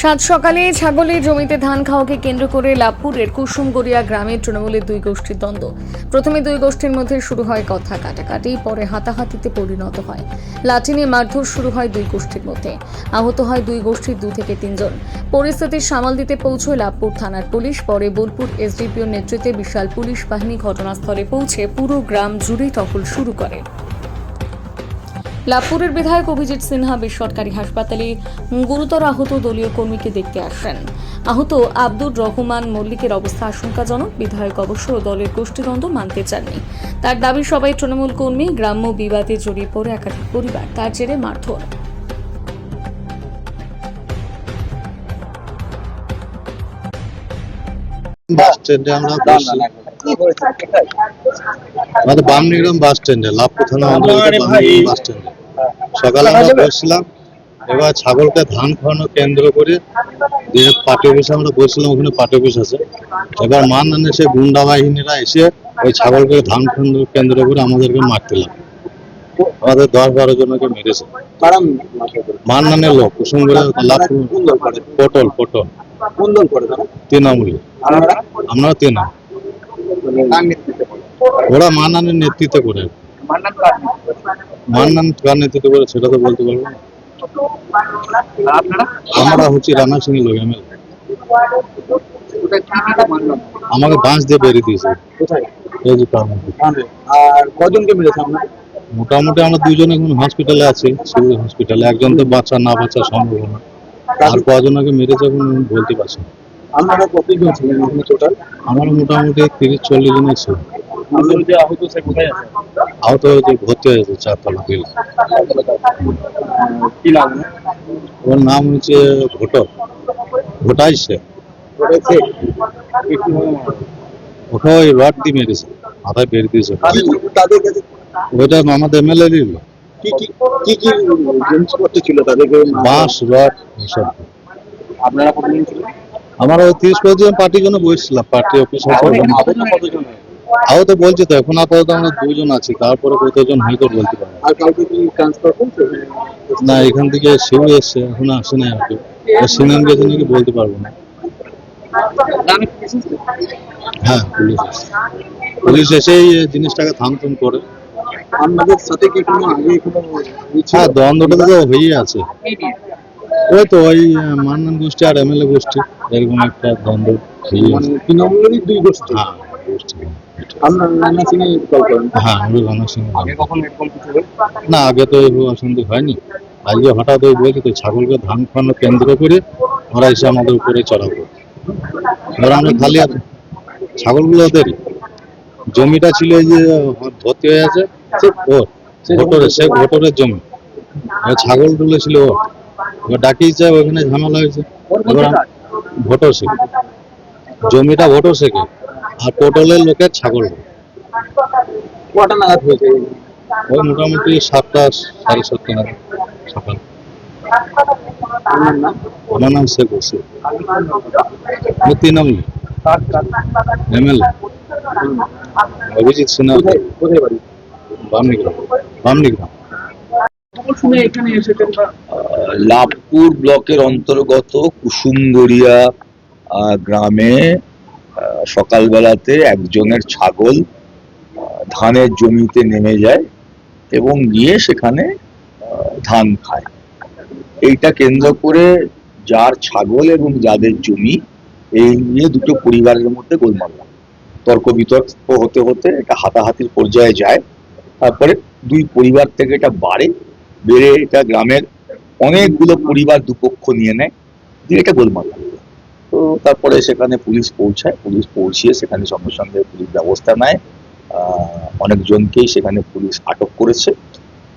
সাত সকালে ছাগলের জমিতে ধান খাওয়াকে কেন্দ্র করে লাভপুরের কুসুমগড়িয়া গ্রামের তৃণমূলের দুই গোষ্ঠীর দ্বন্দ্ব। প্রথমে দুই গোষ্ঠীর মধ্যে শুরু হয় কথা কাটাকাটি, পরে হাতাহাতিতে পরিণত হয়। লাঠি নিয়ে মারধর শুরু হয় দুই গোষ্ঠীর মধ্যে। আহত হয় দুই গোষ্ঠীর দু থেকে তিনজন। পরিস্থিতি সামাল দিতে পৌঁছয় লাভপুর থানার পুলিশ। পরে বোলপুর এসডিপিওর নেতৃত্বে বিশাল পুলিশ বাহিনী ঘটনাস্থলে পৌঁছে পুরো গ্রাম জুড়ে টহল শুরু করে। লাভপুরের বিধায়ক অভিজিৎ সিনহা বেসরকারি হাসপাতালে গুরুতর আহত দলীয় কর্মীকে দেখতে আসেন। আহত আব্দুর রহমান মল্লিকের অবস্থা আশঙ্কাজনক। বিধায়ক অবশ্য দলের গোষ্ঠীদ্বন্দ্ব মানতে চাননি। তার দাবি, সবাই তৃণমূল কর্মী, গ্রাম্য বিবাদে জড়িয়ে পড়ে একাধিক পরিবার। তার জেরে মারধর। বাস স্ট্যান্ডে আমরা আমাদের বামনিগ্রাম বাস স্ট্যান্ডে লাভপুর থানা আমাদের বামনিগ্রাম বাস স্ট্যান্ডে সকালে আমরা বসছিলাম এবার ছাগলকে ধান খাওয়ানো কেন্দ্র করে যে পার্টি অফিসে আমরা বসছিলাম ওখানে পার্টি অফিস আছে। এবার মান আনে সে গুন্ডা বাহিনীরা এসে ওই ছাগলকে ধান কেন্দ্র কেন্দ্র করে আমাদেরকে মারতে লাগে আমাদের দশ বারো জনকে মেরেছে। কারণ মান নানে লোক কুসুম করে লাভপুর কোন দল করে পটল পটল। তৃণমূলী আমরা তৃণমূল মানে কার নেতৃত্বে করে ওরা মান্নানের নেতৃত্ব করে। মান্নান কার নেতৃত্বে করে সেটা তো বলতে পারব আমরা হচ্ছি রানা সিং লোক আমাকে বাঁশ দিয়ে বেরিয়ে দিয়েছে। এই যে তার মধ্যে। আর কজনকে মেরেছে মোটামুটি আমরা দুজন এখন হসপিটালে আছি সিভিল হসপিটালে একজন তো বাচ্চা না বাচ্চা সম্ভব না। আর কজনকে মেরেছে এখন বলতে পারছি না। আপনারা কতজন ছিলেন টোটাল আমার মোটামুটি তিরিশ চল্লিশ জনের ছিল আমাদের যে আহত সে কোথায় আছে আহত হয়েছে ভর্তি হয়েছে চারতলা বিল কি নাম ওর নাম হচ্ছে ঘটক। ঘটাই সে করেছে ওই রড দিয়ে মেরেছে। মাথায় দিয়েছে। তাদের কাছে ওইটা আমাদের এমএলএ কি কি কি কি জিনিসপত্র ছিল তাদেরকে? বাঁশ রড এসব। আপনারা ছিলেন? আমার ওই তিরিশ জন পার্টির জন্য বসছিলাম পার্টি অফিস আরও তো বলছি তো এখন আপাতত আমরা দুজন আছি তারপরে কতজন হয়তো বলতে পারব। না। আর কাউকে কি ট্রান্সফার করছে না এখান থেকে শিউ এসছে এখন আসে না আর কি। সিনাম গেছে নাকি বলতে পারব না? হ্যাঁ পুলিশ। পুলিশ এসেই জিনিসটাকে থামথুম করে। আপনাদের সাথে কি কোনো আগে কোনো হ্যাঁ দ্বন্দ্বটা তো হয়েই আছে। ওই তো ওই মান্নান গোষ্ঠী আর এমএলএ গোষ্ঠী। এরকম একটা দ্বন্দ্ব মানে আছে তৃণমূলেরই দুই গোষ্ঠী। হ্যাঁ আপনার রান্না সিং কল করেন। হ্যাঁ আমি রানা সিং আগে কখন এরকম কিছু না আগে তো হয়নি। আজকে হঠাৎ ওই বলছি তো ছাগলকে ধান খাওয়ানো কেন্দ্র করে ওরা এসে আমাদের উপরে করে এবার আমরা খালি আর ছাগলগুলো ওদেরই। জমিটা ছিল এই যে ভর্তি হয়ে আছে সে ওর। ভোটরের সে ভোটরের জমি। ছাগলগুলো ছিল ওর। ডাকিয়েছে ওখানে ঝামেলা হয়েছে। ভোটর শেখ জমিটা ভোটর শেখে আর পটলের লোকের ছাগল কটা নাগাদ হয়েছে? ওই মোটামুটি সাতটা সাড়ে সাতটা নাগাদ সকাল। আমার নাম শেখ হোসেন। আমি তৃণমূল। এমএলএ। অভিজিৎ সিনহা। কোথায় কোথায় বাড়ি বামনিগ্রাম লাভপুর ব্লকের অন্তর্গত কুসুমগড়িয়া গ্রামে সকালবেলাতে একজনের ছাগল ধানের জমিতে নেমে যায় এবং গিয়ে সেখানে ধান খায়। এইটা কেন্দ্র করে যার ছাগল এবং যাদের জমি, এই নিয়ে দুটো পরিবারের মধ্যে গোলমাল। তর্ক বিতর্ক হতে হতে এটা হাতাহাতির পর্যায়ে যায়। তারপরে দুই পরিবার থেকে এটা বাড়ে। বেড়ে এটা গ্রামের অনেকগুলো পরিবার দুপক্ষ নিয়ে নেয়, দিয়ে এটা গোলমাল। তো তারপরে সেখানে পুলিশ পৌঁছায়, পুলিশ পৌঁছিয়ে সেখানে সঙ্গে সঙ্গে পুলিশ ব্যবস্থা নেয়। অনেকজনকেই সেখানে পুলিশ আটক করেছে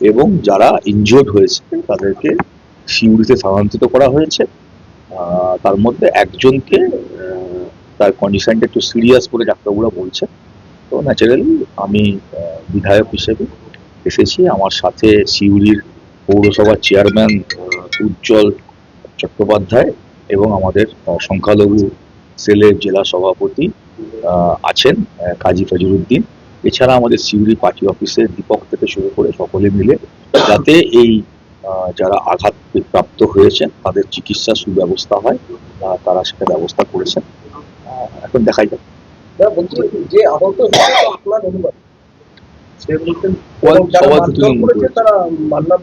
এবং যারা ইনজিওর্ড হয়েছে তাদেরকে সিউড়িতে স্থানান্তরিত করা হয়েছে। তার মধ্যে একজনকে তার কন্ডিশনটা একটু সিরিয়াস বলে ডাক্তারবাবুরা বলছে তো ন্যাচারালি আমি বিধায়ক হিসেবে এসেছি। আমার সাথে সিউড়ির পৌরসভার চেয়ারম্যান উজ্জ্বল চট্টোপাধ্যায় এবং আমাদের সংখ্যালঘু সেলের জেলা সভাপতি আছেন কাজী ফজরুদ্দিন এছাড়া আমাদের সিউড়ি পার্টি অফিসের দীপক থেকে শুরু করে সকলে মিলে যাতে এই যারা আঘাত প্রাপ্ত হয়েছেন, তাদের চিকিৎসা সুব্যবস্থা হয় তারা সেটা ব্যবস্থা করেছেন। এখন দেখাই যাক। যে আহত আপনার অনুমান সে বলছেন সবাই তো তৃণমূল করেছে করেছে। তারা মান্নান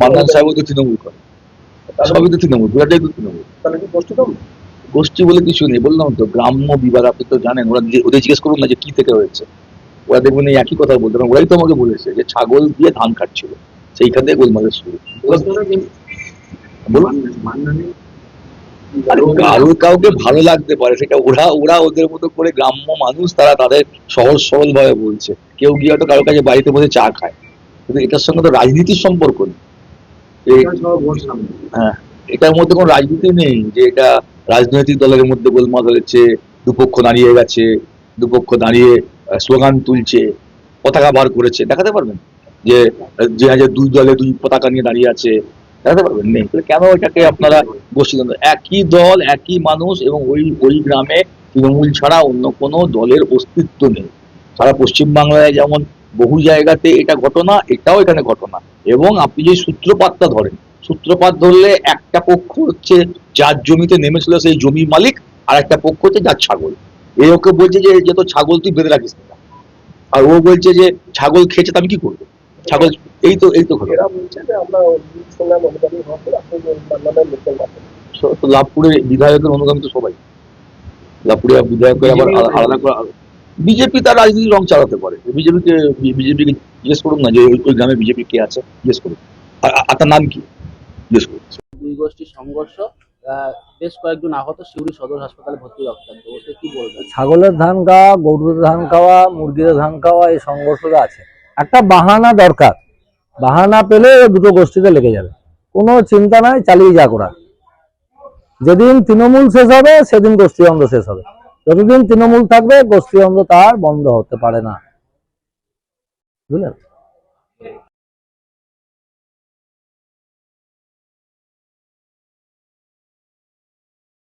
মান্নান সাহেব তো তৃণমূল করে। সবই তো তৃণমূল পুরাটাই তো তৃণমূল। তাহলে কি গোষ্ঠী দম গোষ্ঠী বলে কিছু নেই বললাম তো গ্রাম্য বিবাদ আপনি তো জানেন ওরা ওদের জিজ্ঞেস করুন না যে কি থেকে হয়েছে। ওরা দেখবেন এই একই কথা বলতে ওরাই তো আমাকে বলেছে যে ছাগল দিয়ে ধান কাটছিল সেইখান থেকে গোলমালের শুরু। বলুন। কাউকে ভালো লাগতে পারে সেটা ওরা ওরা ওদের মতো করে গ্রাম্য মানুষ তারা তাদের সহজ সরল ভাবে বলছে। কেউ গিয়ে হয়তো কাছে বাড়িতে বসে চা খায়। কিন্তু এটার সঙ্গে তো রাজনীতির সম্পর্ক নেই। হ্যাঁ এটার মধ্যে কোনো রাজনীতি নেই যে এটা রাজনৈতিক দলের মধ্যে গোলমাল হয়েছে দুপক্ষ দাঁড়িয়ে গেছে দুপক্ষ দাঁড়িয়ে স্লোগান তুলছে পতাকা বার করেছে। দেখাতে পারবেন? যে যে দুই দলে দুই পতাকা নিয়ে দাঁড়িয়ে আছে কেন এটাকে আপনারা গোষ্ঠীদ্বন্দ্ব একই দল, একই মানুষ এবং ওই ওই গ্রামে তৃণমূল ছাড়া অন্য কোনো দলের অস্তিত্ব নেই। সারা পশ্চিমবাংলায় যেমন বহু জায়গাতে এটা ঘটনা, এটাও এখানে ঘটনা। এবং আপনি যে সূত্রপাতটা ধরেন, সূত্রপাত ধরলে একটা পক্ষ হচ্ছে যার জমিতে নেমেছিল সেই জমির মালিক, আর একটা পক্ষ হচ্ছে যার ছাগল। এ ওকে বলছে যে যে তো ছাগল, তুই বেঁধে রাখিস না। আর ও বলছে যে, ছাগল খেয়েছে, তো আমি কি করব? ছাগল এই তো এই তো ঘটনা। এরা বলছে যে আমরা সঙ্গে অনুদানী হওয়ার পর আপনি মান্নানের লোকের মাধ্যমে। তো- তো লাভপুরের বিধায়কের অনুগামী তো সবাই। লাভপুরে বিধায়কের আবার আলাদা করে বিজেপি তার রাজনীতি রং চালাতে পারে। বিজেপিকে বিজেপিকে জিজ্ঞেস করুন না যে ওই- গ্রামে বিজেপি কে আছে জিজ্ঞেস করুন আর তার নাম কি? জিজ্ঞেস করুন দুই গোষ্ঠীর সংঘর্ষ আহ, বেশ কয়েকজন আহত সিউড়ি সদর হাসপাতালে ভর্তি রক্তাক্ত কি বলবেন? ছাগলের ধান খাওয়া গরুর ধান খাওয়া মুরগির ধান খাওয়া এই সংঘর্ষটা আছে। একটা বাহানা দরকার। বাহানা পেলে দুটো গোষ্ঠীতে লেগে যাবে। কোনো চিন্তা নাই, চালিয়ে যা করা যেদিন তৃণমূল শেষ হবে, সেদিন গোষ্ঠী অন্ধ শেষ হবে। যতদিন তৃণমূল থাকবে গোষ্ঠী অন্ধ তার বন্ধ হতে পারে না। বুঝলেন?